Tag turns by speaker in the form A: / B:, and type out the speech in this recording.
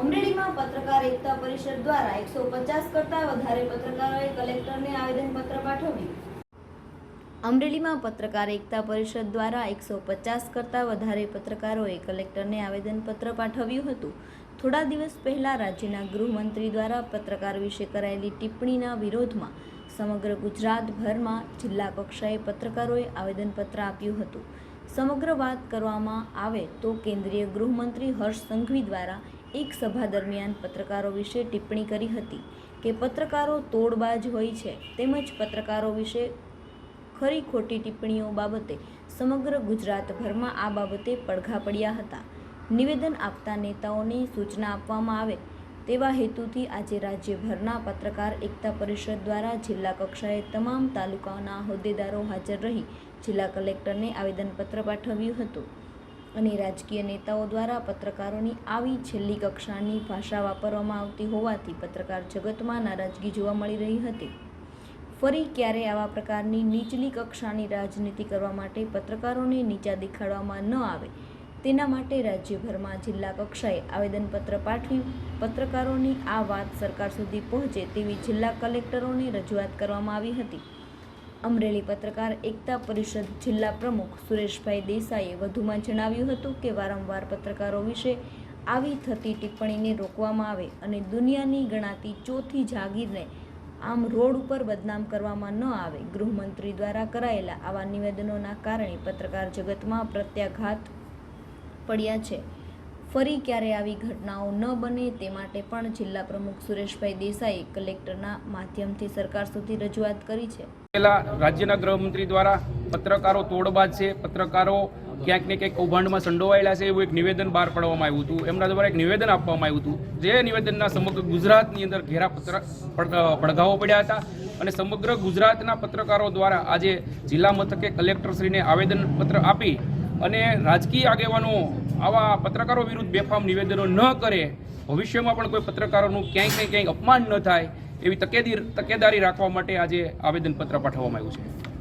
A: અમરેલીમાં પત્રકાર એકતા પરિષદ દ્વારા એકસો પચાસ કરતા વધારે પત્રકારોએ કલેક્ટરને આવેદનપત્ર પાઠવ્યું. અમરેલીમાં પત્રકાર એકતા પરિષદ દ્વારા એકસો પચાસ કરતાં વધારે પત્રકારોએ કલેક્ટરને આવેદનપત્ર પાઠવ્યું હતું. થોડા દિવસ પહેલા રાજ્યના ગૃહમંત્રી દ્વારા પત્રકાર વિશે કરાયેલી ટિપ્પણીના વિરોધમાં સમગ્ર ગુજરાતભરમાં જિલ્લા કક્ષાએ પત્રકારોએ આવેદનપત્ર આપ્યું હતું. સમગ્ર વાત કરવામાં આવે તો કેન્દ્રીય ગૃહમંત્રી હર્ષ સંઘવી દ્વારા એક સભા દરમિયાન પત્રકારો વિશે ટિપ્પણી કરી હતી કે પત્રકારો તોડબાજ હોય છે તેમજ પત્રકારો વિશે ખરી ખોટી ટિપ્પણીઓ બાબતે સમગ્ર ગુજરાતભરમાં આ બાબતે પડઘા પડ્યા હતા. નિવેદન આપતા નેતાઓને સૂચના આપવામાં આવે તેવા હેતુથી આજે રાજ્યભરના પત્રકાર એકતા પરિષદ દ્વારા જિલ્લા કક્ષાએ તમામ તાલુકાના હોદ્દેદારો હાજર રહી જિલ્લા કલેક્ટરને આવેદનપત્ર પાઠવ્યું હતું. અને રાજકીય નેતાઓ દ્વારા પત્રકારોની આવી છેલ્લી કક્ષાની ભાષા વાપરવામાં આવતી હોવાથી પત્રકાર જગતમાં નારાજગી જોવા મળી રહી હતી. ફરી ક્યારે આવા પ્રકારની નીચલી કક્ષાની રાજનીતિ કરવા માટે પત્રકારોને નીચા દેખાડવામાં ન આવે, તેના માટે રાજ્યભરમાં જિલ્લા કક્ષાએ આવેદનપત્ર પાઠવી પત્રકારોની આ વાત સરકાર સુધી પહોંચે તેવી જિલ્લા કલેક્ટરોને રજૂઆત કરવામાં આવી હતી. અમરેલી પત્રકાર એકતા પરિષદ જિલ્લા પ્રમુખ સુરેશભાઈ દેસાઈએ વધુમાં જણાવ્યું હતું કે વારંવાર પત્રકારો વિશે આવી થતી ટિપ્પણીને રોકવામાં આવે અને દુનિયાની ગણાતી ચોથી જાગીરને આમ રોડ ઉપર બદનામ કરવામાં ન આવે. ગૃહમંત્રી દ્વારા કરાયેલા આવા નિવેદનોના કારણે પત્રકાર જગતમાં પ્રત્યાઘાત પડ્યા છે. ફરી ક્યારે આવી ઘટનાઓ ન બને તે માટે પણ જિલ્લા પ્રમુખ સુરેશભાઈ દેસાઈ કલેક્ટરના માધ્યમથી સરકાર સુધી રજૂઆત કરી છે.
B: પહેલા રાજ્યના ગૃહમંત્રી દ્વારા પત્રકારો તોડબાજ છે, પત્રકારો ક્યાંક ને ક્યાંક કૌભાંડમાં સંડોવાયેલા છે એવું એક નિવેદન બહાર પાડવામાં આવ્યું હતું. એમના દ્વારા એક નિવેદન આપવામાં આવ્યું હતું. જે નિવેદનના સમગ્ર ગુજરાતની અંદર ઘેરા પત્ર પડઘાવો પડ્યા હતા અને સમગ્ર ગુજરાતના પત્રકારો દ્વારા આજે જિલ્લા મથકે કલેક્ટરશ્રીને આવેદનપત્ર આપી અને રાજકીય આગેવાનો આવા પત્રકારો વિરુદ્ધ બેફામ નિવેદનો ન કરે, ભવિષ્યમાં પણ કોઈ પત્રકારોનું ક્યાંય ક્યાંય ક્યાંય અપમાન ન થાય, એવી તકેદી તકેદારી રાખવા માટે આજે આવેદનપત્ર પાઠવવામાં આવ્યું છે.